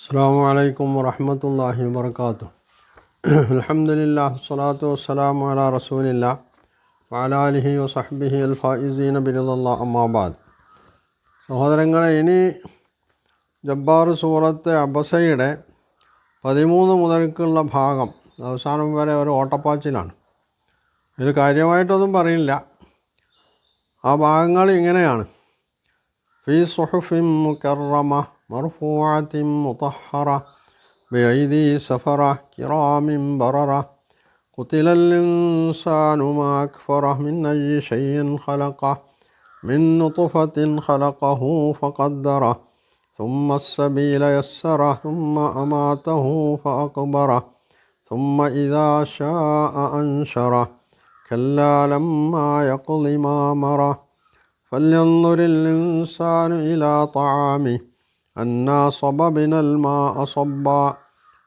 അസ്സാം വലൈക്കും വറഹമത്തല്ലാഹി വാത്തു അലഹമുല്ലാ സ്വലാത്തു വസ്സലാം അല റസൂലില്ല വാലാലിഹി വസഹബിഹി അൽ ഫായിസീൻ ബിരുദല്ലാ അമ്മാബാദ് സഹോദരങ്ങളെ ഇനി ജബ്ബാർ സൂറത്ത് അബസയുടെ പതിമൂന്ന് മുതൽക്കുള്ള ഭാഗം അവസാനം വരെ ഒരു ഓട്ടപ്പാച്ചിലാണ്. ഇത് കാര്യമായിട്ടൊന്നും പറയില്ല ആ ഭാഗങ്ങൾ ഇങ്ങനെയാണ്. ഫീ സുഹഫിം മുക്കറമ مرفوعة مطهرة بأيدي سفرة كرام بررة. قتل الإنسان ما أكفره من أي شيء خلقه من نطفة خلقه فقدره. ثم السبيل يسره ثم أماته فأقبره. ثم إذا شاء أنشره. كلا لما يقض ما أمره فلينظر الإنسان إلى طعامه. أنا صببنا الماء صبا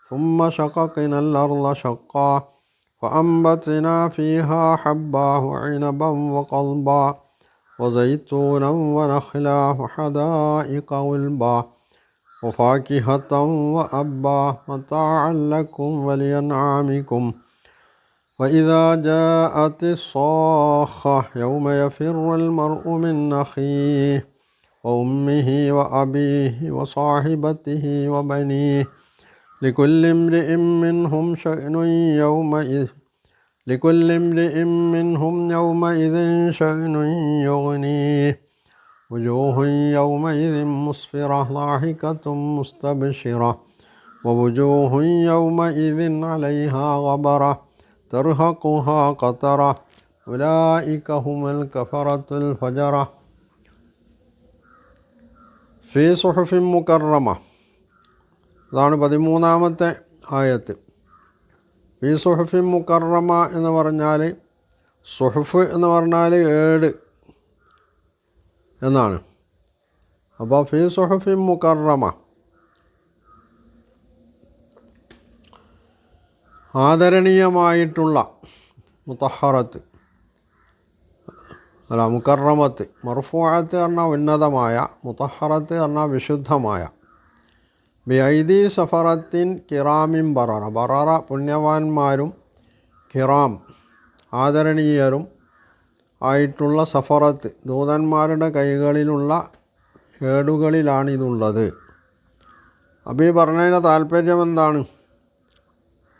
ثم شققنا الأرض شقا فأنبتنا فيها حبا وعنبا وقضبا وزيتونا ونخلا وحدائق غلبا وفاكهة وأبا متاعا لكم ولأنعامكم. وإذا جاءت الصاخة يوم يفر المرء من أخيه وأمه وأبيه وصاحبته وبنيه لكل امرئ منهم شأن يومئذ لكل امرئ منهم يومئذ شأن يغنيه. وجوه يومئذ مسفرة ضاحكة مستبشرة. ووجوه يومئذ عليها غبرة ترهقها قترة. أولئك هم الكفرة الفجرة. ഫി സുഹഫിൻ മുക്കറമ അതാണ് പതിമൂന്നാമത്തെ ആയത്ത്. ഫീ സുഹഫിൻ മുക്കറമ എന്ന് പറഞ്ഞാൽ സുഹഫ് എന്ന് പറഞ്ഞാൽ ഏട് എന്നാണ്. അപ്പോൾ ഫീ സുഹഫിൻ മുക്കറമ ആദരണീയമായിട്ടുള്ള മുത്തഹറത്ത് അല്ല മുക്കറമത്ത് മർഫൂഅത്ത് പറഞ്ഞാൽ ഉന്നതമായ മുത്തഹറത്ത് പറഞ്ഞാൽ വിശുദ്ധമായ. ബൈദി സഫറത്തിൻ കിറാമിം ബററ. ബററ പുണ്യവാന്മാരും കിറാം ആദരണീയരും ആയിട്ടുള്ള സഫറത്ത് ദൂതന്മാരുടെ കൈകളിലുള്ള ഏടുകളിലാണിതുള്ളത്. അപ്പോൾ ഈ പറഞ്ഞതിന്റെ താല്പര്യം എന്താണ്?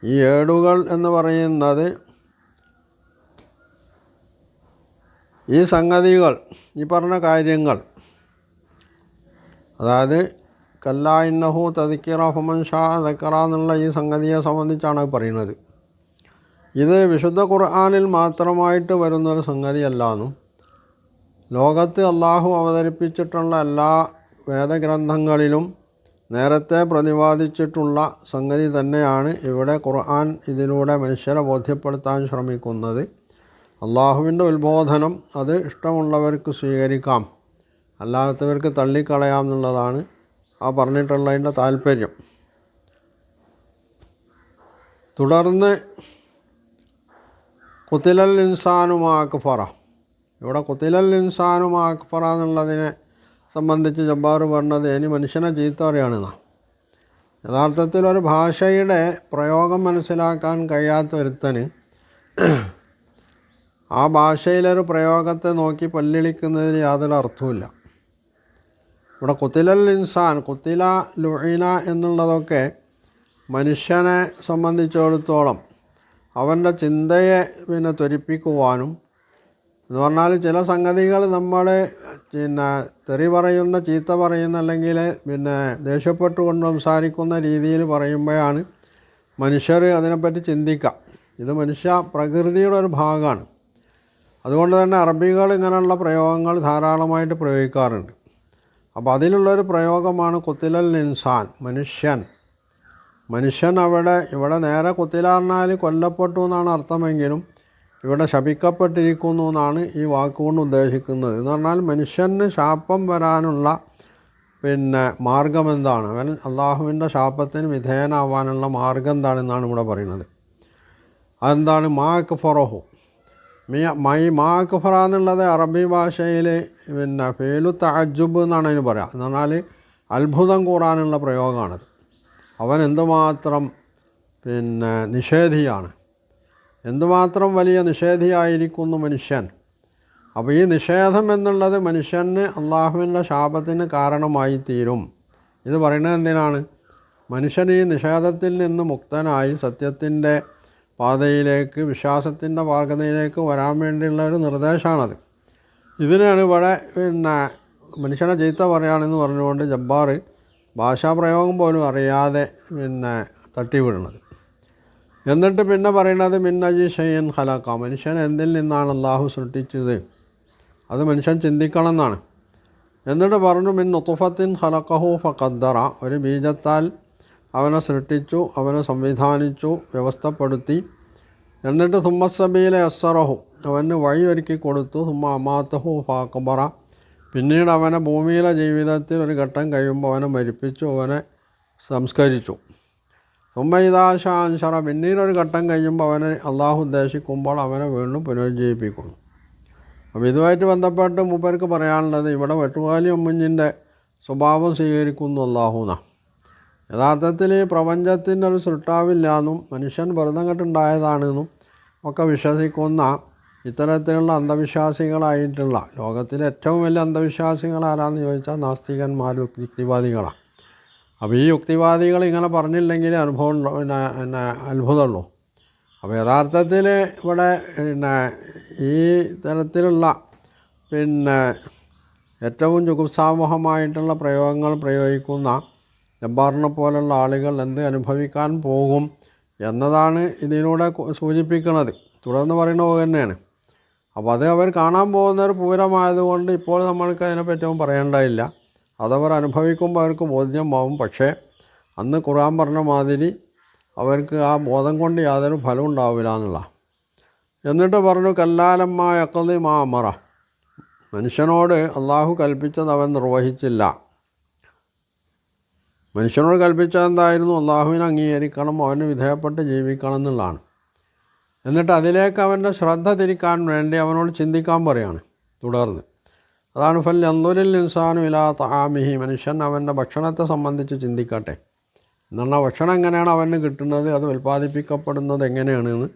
ഈ ഏടുകൾ എന്ന് പറയുന്നത് ഈ സംഗതികൾ ഈ പറഞ്ഞ കാര്യങ്ങൾ. അതായത് കല്ലായിന്നഹു തതിക്കിറ ഹുമൻ ഷാ തക്കറ എന്നുള്ള ഈ സംഗതിയെ സംബന്ധിച്ചാണ് പറയുന്നത്. ഇത് വിശുദ്ധ ഖുർആാനിൽ മാത്രമായിട്ട് വരുന്നൊരു സംഗതിയല്ലാന്നും ലോകത്ത് അള്ളാഹു അവതരിപ്പിച്ചിട്ടുള്ള എല്ലാ വേദഗ്രന്ഥങ്ങളിലും നേരത്തെ പ്രതിപാദിച്ചിട്ടുള്ള സംഗതി തന്നെയാണ് ഇവിടെ ഖുർആൻ ഇതിലൂടെ മനുഷ്യരെ ബോധ്യപ്പെടുത്താൻ ശ്രമിക്കുന്നത്. അള്ളാഹുവിന്റെ ഉത്ബോധനം അത് ഇഷ്ടമുള്ളവർക്ക് സ്വീകരിക്കാം. അല്ലാത്തവർക്ക് തള്ളിക്കളയാം എന്നുള്ളതാണ് ആ പറഞ്ഞിട്ടുള്ളതിന്റെ താല്പര്യം. തുടർന്ന് കുത്തിലൽ ഇൻസാനുമാ അക്ഫറ. ഇവിടെ കുത്തിലൽ ഇൻസാനുമാ അക്ഫറ എന്നുള്ളതിനെ സംബന്ധിച്ച് ജബ്ബാർ പറഞ്ഞത് ഇനി മനുഷ്യനെ ചീത്ത പറയുകയാണെന്നാണ് യഥാർത്ഥത്തിൽ ഒരു ഭാഷയുടെ പ്രയോഗം മനസ്സിലാക്കാൻ കഴിയാത്ത ഒരുത്തന് ആ ഭാഷയിലൊരു പ്രയോഗത്തെ നോക്കി പല്ലിളിക്കുന്നതിന് യാതൊരു അർത്ഥവുമില്ല. ഇവിടെ കുത്തിലൽ ഇൻസാൻ കുത്തില ലുഹീന എന്നുള്ളതൊക്കെ മനുഷ്യനെ സംബന്ധിച്ചിടത്തോളം അവന്റെ ചിന്തയെ പിന്നെ ത്വരിപ്പിക്കുവാനും എന്ന് പറഞ്ഞാൽ ചില സംഗതികൾ നമ്മൾ പിന്നെ തെറി പറയുന്ന ചീത്ത പറയുന്ന അല്ലെങ്കിൽ പിന്നെ ദേഷ്യപ്പെട്ടുകൊണ്ട് സംസാരിക്കുന്ന രീതിയിൽ പറയുമ്പോഴാണ് മനുഷ്യർ അതിനെപ്പറ്റി ചിന്തിക്കുക. ഇത് മനുഷ്യ പ്രകൃതിയുടെ ഒരു ഭാഗമാണ്. അതുകൊണ്ട് തന്നെ അറബികൾ ഇങ്ങനെയുള്ള പ്രയോഗങ്ങൾ ധാരാളമായിട്ട് പ്രയോഗിക്കാറുണ്ട്. അപ്പോൾ അതിലുള്ളൊരു പ്രയോഗമാണ് കുത്തിലൽ ഇൻസാൻ മനുഷ്യൻ. മനുഷ്യൻ അവിടെ ഇവിടെ നേരെ കുത്തിലാറിനാൽ കൊല്ലപ്പെട്ടു എന്നാണ് അർത്ഥമെങ്കിലും ഇവിടെ ശപിക്കപ്പെട്ടിരിക്കുന്നു എന്നാണ് ഈ വാക്കുകൊണ്ട് ഉദ്ദേശിക്കുന്നത്. എന്ന് പറഞ്ഞാൽ മനുഷ്യന് ശാപം വരാനുള്ള പിന്നെ മാർഗം എന്താണ്? അവൻ അള്ളാഹുവിന്റെ ശാപത്തിന് വിധേയനാവാനുള്ള മാർഗം എന്താണെന്നാണ് ഇവിടെ പറയുന്നത്. അതെന്താണ്? മാക്ക് അക്ഫറഹു. മീ മൈ മാ അക്ഫറ എന്നുള്ളത് അറബി ഭാഷയിൽ പിന്നെ ഫേലു തഅജുബ് എന്നാണ് അതിന് പറയുക എന്ന് പറഞ്ഞാൽ അത്ഭുതം കൂറാനുള്ള പ്രയോഗമാണത് അവൻ എന്തുമാത്രം പിന്നെ നിഷേധിയാണ്. എന്തുമാത്രം വലിയ നിഷേധിയായിരിക്കുന്നു മനുഷ്യൻ. അപ്പോൾ ഈ നിഷേധം എന്നുള്ളത് മനുഷ്യന് അള്ളാഹുവിന്റെ ശാപത്തിന് കാരണമായി തീരും ഇത് പറയുന്നത് എന്തിനാണ്? മനുഷ്യൻ ഈ നിഷേധത്തിൽ നിന്ന് മുക്തനായി സത്യത്തിന്റെ പാതയിലേക്ക് വിശ്വാസത്തിന്റെ മാർഗതയിലേക്ക് വരാൻ വേണ്ടിയുള്ള ഒരു നിർദ്ദേശമാണത്. ഇതിനാണ് ഇവിടെ പിന്നെ മനുഷ്യനെ ചീത്ത പറയുകയാണെന്ന് പറഞ്ഞുകൊണ്ട് ജബ്ബാർ ഭാഷാപ്രയോഗം പോലും അറിയാതെ പിന്നെ തട്ടിവിടുന്നത്. എന്നിട്ട് പിന്നെ പറയുന്നത് മിന്നജി ഷെയ്യൻ ഹലാക്ക മനുഷ്യൻ എന്തിൽ നിന്നാണ് അള്ളാഹു സൃഷ്ടിച്ചത്? അത് മനുഷ്യൻ ചിന്തിക്കണം എന്നാണ് എന്നിട്ട് പറഞ്ഞു മിൻ നുത്തുഫത്തിൻ ഹലക്കഹു ഫഖദ്ദറ. ഒരു ബീജത്താൽ അവനെ സൃഷ്ടിച്ചു അവനെ സംവിധാനിച്ചു വ്യവസ്ഥപ്പെടുത്തി. എന്നിട്ട് തുമ്മസബീലെ അസറഹു അവന് വഴി ഒരുക്കി കൊടുത്തു. തുമ്മ അമാത്തഹു ഫാക്കബറ പിന്നീട് അവനെ ഭൂമിയിലെ ജീവിതത്തിൽ ഒരു ഘട്ടം കഴിയുമ്പോൾ അവനെ മരിപ്പിച്ചു അവനെ സംസ്കരിച്ചു. തുമ്മയിദാശാൻഷറ പിന്നീട് ഒരു ഘട്ടം കഴിയുമ്പോൾ അവനെ അള്ളാഹു ഉദ്ദേശിക്കുമ്പോൾ അവനെ വീണ്ടും പുനരുജ്ജീവിപ്പിക്കുന്നു. അപ്പോൾ ഇതുമായിട്ട് ബന്ധപ്പെട്ട് മൂപ്പർക്ക് പറയാനുള്ളത് ഇവിടെ വെട്ടുകാലി അമ്മുഞ്ഞിന്റെ സ്വഭാവം സ്വീകരിക്കുന്നു അള്ളാഹുന യഥാർത്ഥത്തിൽ പ്രപഞ്ചത്തിന്റെ ഒരു സൃഷ്ടാവില്ല എന്നും മനുഷ്യൻ വെറുതെ കെട്ടുണ്ടായതാണെന്നും ഒക്കെ വിശ്വസിക്കുന്ന ഇത്തരത്തിലുള്ള അന്ധവിശ്വാസികളായിട്ടുള്ള ലോകത്തിലെ ഏറ്റവും വലിയ അന്ധവിശ്വാസികൾ ആരാന്ന് ചോദിച്ചാൽ നാസ്തികന്മാർ യുക്തിവാദികളാണ്. അപ്പോൾ ഈ യുക്തിവാദികൾ ഇങ്ങനെ പറഞ്ഞില്ലെങ്കിൽ അനുഭവം പിന്നെ പിന്നെ അത്ഭുതമുള്ളൂ. അപ്പോൾ യഥാർത്ഥത്തിൽ ഇവിടെ പിന്നെ ഈ തരത്തിലുള്ള പിന്നെ ഏറ്റവും ജുഗുപ്സാമഹമായിട്ടുള്ള പ്രയോഗങ്ങൾ പ്രയോഗിക്കുന്ന ജബ്ബാറിനെ പോലുള്ള ആളുകൾ എന്ത് അനുഭവിക്കാൻ പോകും എന്നതാണ് ഇതിലൂടെ സൂചിപ്പിക്കുന്നത്. തുടർന്ന് പറയുന്ന പോലെ തന്നെയാണ്. അപ്പോൾ അത് അവർ കാണാൻ പോകുന്ന ഒരു പൂരമായതുകൊണ്ട് ഇപ്പോൾ നമ്മൾക്ക് അതിനെപ്പറ്റിയും പറയേണ്ടതില്ല. അതവർ അനുഭവിക്കുമ്പോൾ അവർക്ക് ബോധ്യമാവും. പക്ഷേ അന്ന് ഖുർആൻ പറഞ്ഞ മാതിരി അവർക്ക് ആ ബോധം കൊണ്ട് യാതൊരു ഫലം ഉണ്ടാവില്ല എന്നുള്ള എന്നിട്ട് പറഞ്ഞു കല്ലാലമ്മ യക്കതി മാ അമറ. മനുഷ്യനോട് അള്ളാഹു കൽപ്പിച്ചത് അവൻ നിർവഹിച്ചില്ല. മനുഷ്യനോട് കൽപ്പിച്ചത് എന്തായിരുന്നു? അള്ളാഹുവിനെ അംഗീകരിക്കണം അവന് വിധേയപ്പെട്ട് ജീവിക്കണം എന്നുള്ളതാണ്. എന്നിട്ട് അതിലേക്ക് അവന്റെ ശ്രദ്ധ തിരിക്കാൻ വേണ്ടി അവനോട് ചിന്തിക്കാൻ പറയാണ് തുടർന്ന്. അതാണ് ഫൽ എന്തൊരിൽ ഇൻസാനു ഇലാ താമിഹി മനുഷ്യൻ അവന്റെ ഭക്ഷണത്തെ സംബന്ധിച്ച് ചിന്തിക്കട്ടെ. എന്നാൽ ഭക്ഷണം എങ്ങനെയാണ് അവന് കിട്ടുന്നത് അത് ഉൽപ്പാദിപ്പിക്കപ്പെടുന്നത് എങ്ങനെയാണെന്ന്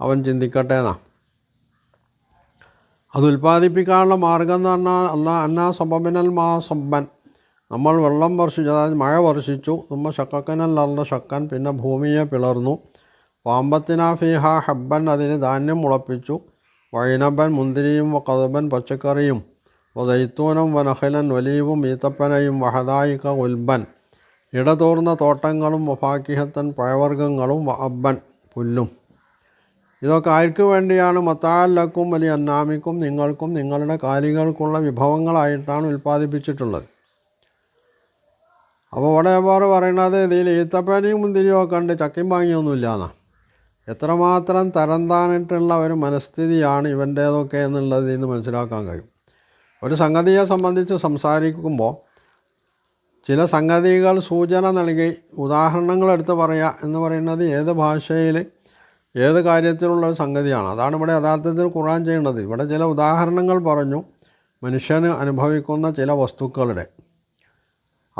അവൻ ചിന്തിക്കട്ടെ എന്നാ. അത് ഉൽപ്പാദിപ്പിക്കാനുള്ള മാർഗം എന്ന് പറഞ്ഞാൽ അല്ലാ അന്നാ സബബിനൽ മാ സബ്ബൻ. നമ്മൾ വെള്ളം വർഷിച്ചു അതായത് മഴ വർഷിച്ചു. നമ്മൾ ശക്കക്കനല്ലറിന്റെ ശക്കൻ പിന്നെ ഭൂമിയെ പിളർന്നു. പാമ്പത്തിന ഫിഹ ഹബ്ബൻ അതിന് ധാന്യം മുളപ്പിച്ചു. വൈനബൻ മുന്തിരിയും കതബൻ പച്ചക്കറിയും. വൈത്തൂനം വനഹലൻ ഒലീവും ഈത്തപ്പനയും വഹദായിക ഉൽബൻ. ഇടതൂർന്ന തോട്ടങ്ങളും വഫാക്കിഹത്തൻ പഴവർഗങ്ങളും അബ്ബൻ പുല്ലും. ഇതൊക്കെ ആർക്ക് വേണ്ടിയാണ്? മത്താലക്കും വലിയ അന്നാമിക്കും നിങ്ങൾക്കും നിങ്ങളുടെ കാലികൾക്കുള്ള വിഭവങ്ങളായിട്ടാണ് ഉൽപ്പാദിപ്പിച്ചിട്ടുള്ളത്. അപ്പോൾ ഇവിടെ വേറെ പറയണത് ഇതിൽ ഈത്തപ്പനയും മുന്തിരിയും കണ്ട് ചക്കയും വാങ്ങിയൊന്നുമില്ല എന്നാ എത്രമാത്രം തരം താണിട്ടുള്ള ഒരു മനസ്ഥിതിയാണ് ഇവന്റേതൊക്കെ എന്നുള്ളത് ഇന്ന് മനസ്സിലാക്കാൻ കഴിയും. ഒരു സംഗതിയെ സംബന്ധിച്ച് സംസാരിക്കുമ്പോൾ ചില സംഗതികൾ സൂചന നൽകി ഉദാഹരണങ്ങൾ എടുത്ത് പറയുക എന്ന് പറയുന്നത് ഏത് ഭാഷയിൽ ഏത് കാര്യത്തിലുള്ള ഒരു സംഗതിയാണ്. അതാണ് ഇവിടെ യഥാർത്ഥത്തിൽ ഖുറാൻ ചെയ്യേണ്ടത് ഇവിടെ ചില ഉദാഹരണങ്ങൾ പറഞ്ഞു മനുഷ്യന് അനുഭവിക്കുന്ന ചില വസ്തുക്കളുടെ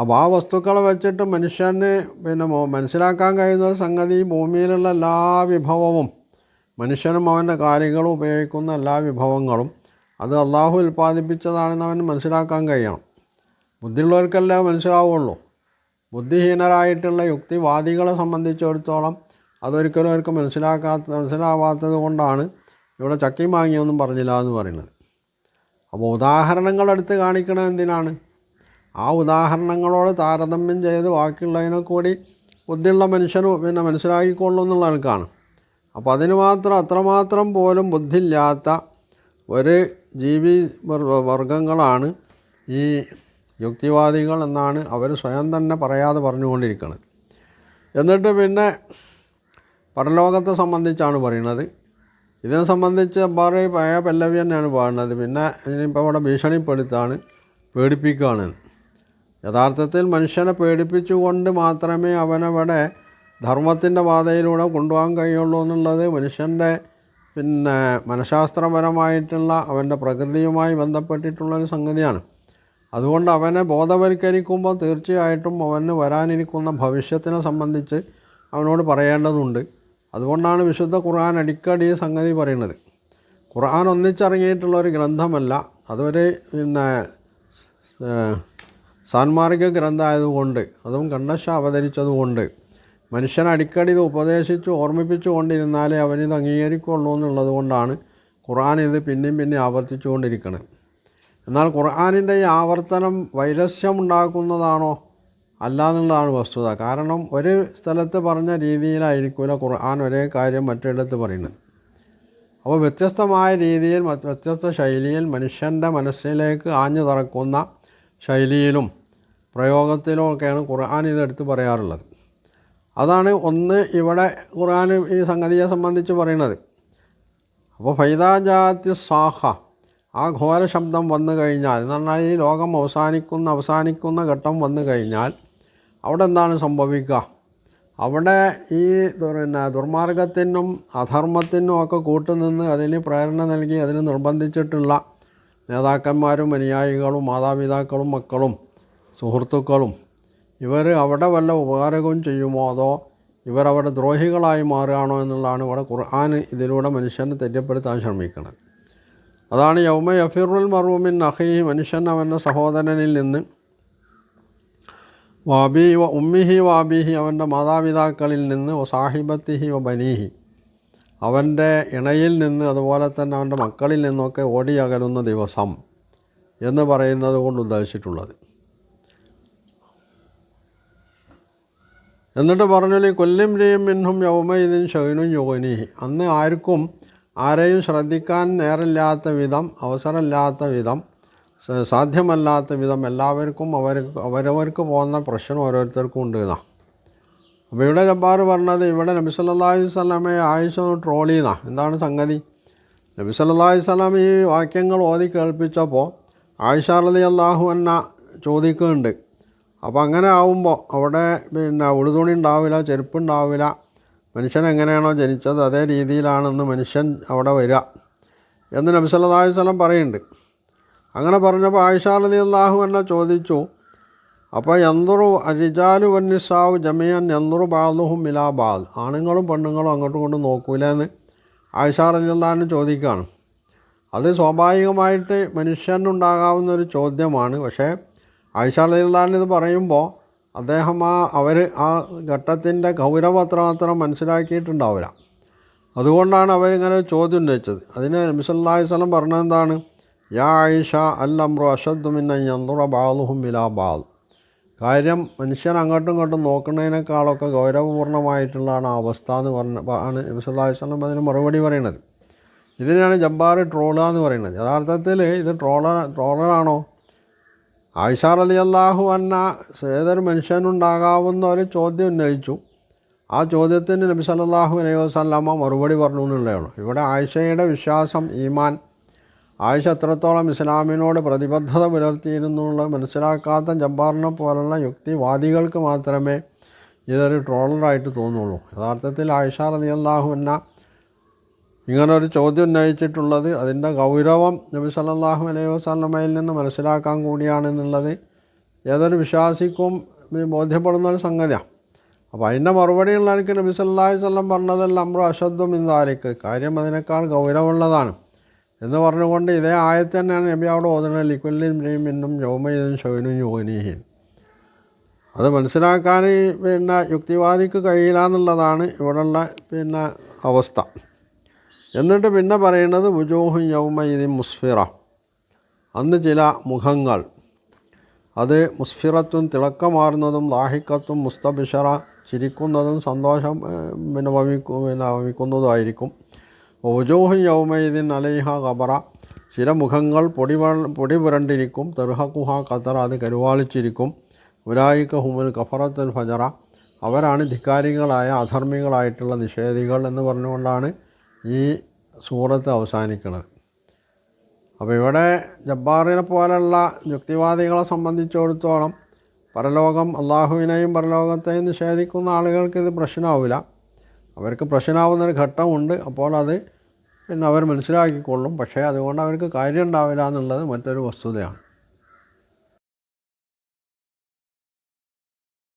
അപ്പോൾ ആ വസ്തുക്കളെ വെച്ചിട്ട് മനുഷ്യന് പിന്നെ മനസ്സിലാക്കാൻ കഴിയുന്ന സംഗതി ഭൂമിയിലുള്ള എല്ലാ വിഭവവും മനുഷ്യനും അവന്റെ കാര്യങ്ങളും ഉപയോഗിക്കുന്ന എല്ലാ വിഭവങ്ങളും അത് അള്ളാഹു ഉൽപ്പാദിപ്പിച്ചതാണെന്ന് അവന് മനസ്സിലാക്കാൻ കഴിയണം. ബുദ്ധിയുള്ളവർക്കല്ലേ മനസ്സിലാവുള്ളൂ. ബുദ്ധിഹീനരായിട്ടുള്ള യുക്തിവാദികളെ സംബന്ധിച്ചിടത്തോളം അതൊരിക്കലും അവർക്ക് മനസ്സിലാക്കാത്ത മനസ്സിലാവാത്തത് കൊണ്ടാണ് ഇവിടെ ചക്കി വാങ്ങിയൊന്നും പറഞ്ഞില്ല എന്ന് പറയുന്നത്. അപ്പോൾ ഉദാഹരണങ്ങൾ ഉദാഹരണങ്ങളെടുത്ത് കാണിക്കണത് എന്തിനാണ്? ആ ഉദാഹരണങ്ങളോട് താരതമ്യം ചെയ്ത് ബാക്കിയുള്ളതിനെ കൂടി ബുദ്ധിയുള്ള മനുഷ്യന് പിന്നെ മനസ്സിലാക്കിക്കൊള്ളൂ എന്നുള്ള എനിക്കാണ് അപ്പോൾ അതിന് മാത്രം അത്രമാത്രം പോലും ബുദ്ധിയില്ലാത്ത ഒരു ജീവി വർഗങ്ങളാണ് ഈ യുക്തിവാദികൾ എന്നാണ് അവർ സ്വയം തന്നെ പറയാതെ പറഞ്ഞുകൊണ്ടിരിക്കുന്നത്. എന്നിട്ട് പിന്നെ പരലോകത്തെ സംബന്ധിച്ചാണ് പറയുന്നത്. ഇതിനെ സംബന്ധിച്ച് പറയ പഴയ പല്ലവി തന്നെയാണ് പാടുന്നത് പിന്നെ ഇനിയിപ്പോൾ ഇവിടെ ഭീഷണിപ്പെടുത്താണ് പേടിപ്പിക്കുകയാണ്. യഥാർത്ഥത്തിൽ മനുഷ്യനെ പേടിപ്പിച്ചുകൊണ്ട് മാത്രമേ അവനവിടെ ധർമ്മത്തിന്റെ പാതയിലൂടെ കൊണ്ടുപോകാൻ കഴിയുള്ളൂ എന്നുള്ളത് മനുഷ്യന്റെ പിന്നെ മനഃശാസ്ത്രപരമായിട്ടുള്ള അവന്റെ പ്രകൃതിയുമായി ബന്ധപ്പെട്ടിട്ടുള്ളൊരു സംഗതിയാണ്. അതുകൊണ്ട് അവനെ ബോധവൽക്കരിക്കുമ്പോൾ തീർച്ചയായിട്ടും അവന് വരാനിരിക്കുന്ന ഭവിഷ്യത്തിനെ സംബന്ധിച്ച് അവനോട് പറയേണ്ടതുണ്ട്. അതുകൊണ്ടാണ് വിശുദ്ധ ഖുർആൻ അടിക്കടി ഈ സംഗതി പറയുന്നത്. ഖുർആൻ ഒന്നിച്ചിറങ്ങിയിട്ടുള്ള ഒരു ഗ്രന്ഥമല്ല. അതൊരു പിന്നെ സാൻമാർഗിക ഗ്രന്ഥമായതുകൊണ്ട് അതും കണ്ണശ അവതരിച്ചതുകൊണ്ട് മനുഷ്യൻ അടിക്കടി ഇത് ഉപദേശിച്ച് ഓർമ്മിപ്പിച്ചു കൊണ്ടിരുന്നാലേ അവനിത് അംഗീകരിക്കുള്ളൂ എന്നുള്ളത് കൊണ്ടാണ് ഖുർആൻ ഇത് പിന്നെയും പിന്നെ ആവർത്തിച്ചുകൊണ്ടിരിക്കുന്നത് എന്നാൽ ഖുർആാനിന്റെ ഈ ആവർത്തനം വൈരസ്യം ഉണ്ടാക്കുന്നതാണോ? അല്ല വസ്തുത. കാരണം ഒരു സ്ഥലത്ത് പറഞ്ഞ രീതിയിലായിരിക്കില്ല ഖുർആൻ ഒരേ കാര്യം മറ്റിടത്ത് പറയുന്നത്. അപ്പോൾ വ്യത്യസ്തമായ രീതിയിൽ വ്യത്യസ്ത ശൈലിയിൽ മനുഷ്യന്റെ മനസ്സിലേക്ക് ആഞ്ഞു തറക്കുന്ന ശൈലിയിലും പ്രയോഗത്തിലും ഒക്കെയാണ് ഖുർആൻ ഇതെടുത്ത് പറയാറുള്ളത്. അതാണ് ഒന്ന് ഇവിടെ ഖുർആൻ ഈ സംഗതിയെ സംബന്ധിച്ച് പറയുന്നത്. അപ്പോൾ ഫൈദാജാത്തി സാഹ ആ ഘോര ശബ്ദം വന്നു കഴിഞ്ഞാൽ എന്ന് പറഞ്ഞാൽ ഈ ലോകം അവസാനിക്കുന്ന അവസാനിക്കുന്ന ഘട്ടം വന്നു കഴിഞ്ഞാൽ അവിടെ എന്താണ് സംഭവിക്കുക? അവിടെ ഈ പിന്നെ ദുർമാർഗത്തിനും അധർമ്മത്തിനും ഒക്കെ കൂട്ടുനിന്ന് അതിന് പ്രേരണ നൽകി അതിന് നിർബന്ധിച്ചിട്ടുള്ള നേതാക്കന്മാരും അനുയായികളും മാതാപിതാക്കളും മക്കളും സുഹൃത്തുക്കളും ഇവർ അവിടെ വല്ല ഉപകാരവും ചെയ്യുമോ അതോ ഇവരവിടെ ദ്രോഹികളായി മാറുകയാണോ എന്നുള്ളതാണ് ഇവിടെ ഖുർആൻ ഇതിലൂടെ മനുഷ്യനെ തെറ്റപ്പെടുത്താൻ ശ്രമിക്കുന്നത്. അതാണ് യൗമ യഫിറുൽ മറൂമിൻ അഹീഹി മനുഷ്യൻ അവന്റെ സഹോദരനിൽ നിന്ന് വാബി വ ഉമ്മിഹി വാബിഹി അവന്റെ മാതാപിതാക്കളിൽ നിന്ന് വ സാഹിബത്തിഹി വ ബനീഹി അവന്റെ ഇണയിൽ നിന്ന് അതുപോലെ തന്നെ അവന്റെ മക്കളിൽ നിന്നൊക്കെ ഓടിയകലുന്ന ദിവസം എന്ന് പറയുന്നത് കൊണ്ട് ഉദ്ദേശിച്ചിട്ടുള്ളത്. എന്നിട്ട് പറഞ്ഞാൽ കൊല്ലം രയും മിന്നും യൗമയിൻ ഷൈനും യോഗനി അന്ന് ആർക്കും ആരെയും ശ്രദ്ധിക്കാൻ നേരമില്ലാത്ത വിധം അവസരമില്ലാത്ത വിധം സാധ്യമല്ലാത്ത വിധം എല്ലാവർക്കും അവർ അവരവർക്ക് പോകുന്ന പ്രശ്നം ഓരോരുത്തർക്കും ഉണ്ട് എന്നാ. അപ്പോൾ ഇവിടെ ജബ്ബാർ പറഞ്ഞത് ഇവിടെ നബി സല്ലല്ലാഹു അലൈഹി വസല്ലമയെ ആയിഷ ട്രോൾ ചെയ്യുന്ന എന്താണ് സംഗതി? നബി സല്ലല്ലാഹു അലൈഹി വസല്ലം ഈ വാക്യങ്ങൾ ഓതി കേൾപ്പിച്ചപ്പോൾ ആയിഷ റളി അള്ളാഹു എന്ന ചോദിക്കുന്നുണ്ട്. അപ്പോൾ അങ്ങനെ ആവുമ്പോൾ അവിടെ പിന്നെ ഉടുതുണി ഉണ്ടാവില്ല ചെരുപ്പ് ഉണ്ടാവില്ല. മനുഷ്യൻ എങ്ങനെയാണോ ജനിച്ചത് അതേ രീതിയിലാണെന്ന് മനുഷ്യൻ അവിടെ വരിക എന്ന് നബി സല്ലല്ലാഹു അലൈഹി വസല്ലം പറയുന്നുണ്ട്. അങ്ങനെ പറഞ്ഞപ്പോൾ ആയിഷാലതി അള്ളാഹു എന്നെ ചോദിച്ചു അപ്പോൾ എന്തൊരു അരിജാലു വന്നിസാവ് ജമിയൻ എന്തൊരു ബാദുഹും മിലാ ബാൽ ആണുങ്ങളും പെണ്ണുങ്ങളും അങ്ങോട്ടും ഇങ്ങോട്ടും നോക്കൂലെന്ന് ആയിഷാലതി റളിയല്ലാഹു ചോദിക്കുകയാണ്. അത് സ്വാഭാവികമായിട്ട് മനുഷ്യനുണ്ടാകാവുന്ന ഒരു ചോദ്യമാണ്. പക്ഷേ ആയിഷ റളിയല്ലാഹു ഇത് പറയുമ്പോൾ അദ്ദേഹം ആ അവർ ആ ഘട്ടത്തിന്റെ ഗൗരവം അത്രമാത്രം മനസ്സിലാക്കിയിട്ടുണ്ടാവില്ല. അതുകൊണ്ടാണ് അവരിങ്ങനെ ഒരു ചോദ്യം ഉന്നയിച്ചത്. അതിന് നബിസല്ലാഹി സ്വലം എന്താണ് യാ ആയിഷ അൽ അഷദ്മിന്നുറ ബാലുഹും ഇലാ ബാൽ കാര്യം മനുഷ്യൻ അങ്ങോട്ടും ഇങ്ങോട്ടും നോക്കുന്നതിനേക്കാളൊക്കെ ഗൗരവപൂർണമായിട്ടുള്ളതാണ് ആ അവസ്ഥ എന്ന് പറഞ്ഞ ആണ് നബിസല്ലാഹി സ്വലം അതിന് മറുപടി പറയുന്നത്. ഇതിനാണ് ജബ്ബാർ ട്രോള എന്ന് പറയുന്നത്. യഥാർത്ഥത്തിൽ ഇത് ട്രോളർ ട്രോളറാണോ ആയിഷ റലി അള്ളാഹു അന്ന ഏതൊരു മനുഷ്യനുണ്ടാകാവുന്ന ഒരു ചോദ്യം ഉന്നയിച്ചു. ആ ചോദ്യത്തിന് നബി സല്ലല്ലാഹു അലൈഹി വസല്ലമ മറുപടി പറഞ്ഞു എന്നുള്ളതാണ് ഇവിടെ ആയിഷയുടെ വിശ്വാസം ഈമാൻ. ആയിഷ എത്രത്തോളം ഇസ്ലാമിനോട് പ്രതിബദ്ധത പുലർത്തിയിരുന്നു എന്നുള്ളത് മനസ്സിലാക്കാത്ത ജബ്ബാറിനെ പോലുള്ള യുക്തിവാദികൾക്ക് മാത്രമേ ഇതൊരു ട്രോളറായിട്ട് തോന്നുള്ളൂ. യഥാർത്ഥത്തിൽ ആയിഷ റലി അള്ളാഹു എന്ന ഇങ്ങനെ ഒരു ചോദ്യം ഉന്നയിച്ചിട്ടുള്ളത് അതിന്റെ ഗൗരവം നബി സല്ലല്ലാഹു അലൈഹി വസ്ലമയിൽ നിന്ന് മനസ്സിലാക്കാൻ കൂടിയാണെന്നുള്ളത് ഏതൊരു വിശ്വാസിക്കും ബോധ്യപ്പെടുന്ന ഒരു സംഗതിയാണ്. അപ്പോൾ അതിന്റെ മറുപടിയുള്ള എനിക്ക് നബി സല്ലാഹു വല്ലം പറഞ്ഞതല്ല അമ്രു അശ്വദ്ധം ഇന്നാലിക്ക് കാര്യം അതിനേക്കാൾ ഗൗരവമുള്ളതാണ്. എന്ന് പറഞ്ഞുകൊണ്ട് ഇതേ ആയത്ത് തന്നെയാണ് നബി അവിടെ ഓതുന്നത് ലിക്കുല്ലിൻ മിന്നും യൗമയിലും ഷോനും യോനിഹീൻ അത് മനസ്സിലാക്കാൻ പിന്നെ യുക്തിവാദിക്ക് കഴിയില്ല എന്നുള്ളതാണ് ഇവിടെയുള്ള പിന്നെ അവസ്ഥ. എന്നിട്ട് പിന്നെ പറയുന്നത് വുജോഹു യൗമയിദി മുസ്ഫിറ. അന്ന് ചില മുഖങ്ങൾ. അത് മുസ്ഫിറത്തും തിളക്കമാർന്നതും ലാഹിക്കത്തും മുസ്തബിഷറ ചിരിക്കുന്നതും സന്തോഷം പിന്നെ വമിക്കു പിന്നെ വമിക്കുന്നതുമായിരിക്കും. വുജൂഹും യൗമയിദിൻ അലൈഹ ഖബറ. ചില മുഖങ്ങൾ പൊടി പൊടി പുരണ്ടിരിക്കും. തെർഹക്കുഹ ഖത്തറ അത് കരുവാളിച്ചിരിക്കും. ഉലായിക്ക ഹുമുൽ കഫറത്തുൽ ഫജറ. അവരാണ് ധിക്കാരികളായ അധർമ്മികളായിട്ടുള്ള നിഷേധികൾ എന്ന് പറഞ്ഞുകൊണ്ടാണ് ഈ സൂറത്ത് അവസാനിക്കുന്നത് അപ്പോൾ ഇവിടെ ജബ്ബാറിനെ പോലെയുള്ള യുക്തിവാദികളെ സംബന്ധിച്ചിടത്തോളം പരലോകം അള്ളാഹുവിനെയും പരലോകത്തെയും നിഷേധിക്കുന്ന ആളുകൾക്ക് ഇത് പ്രശ്നമാവില്ല. അവർക്ക് പ്രശ്നമാവുന്നൊരു ഘട്ടമുണ്ട്. അപ്പോൾ അത് പിന്നെ അവർ മനസ്സിലാക്കിക്കൊള്ളും. പക്ഷേ അതുകൊണ്ട് അവർക്ക് കാര്യം ഉണ്ടാവില്ല എന്നുള്ളത് മറ്റൊരു വസ്തുതയാണ്.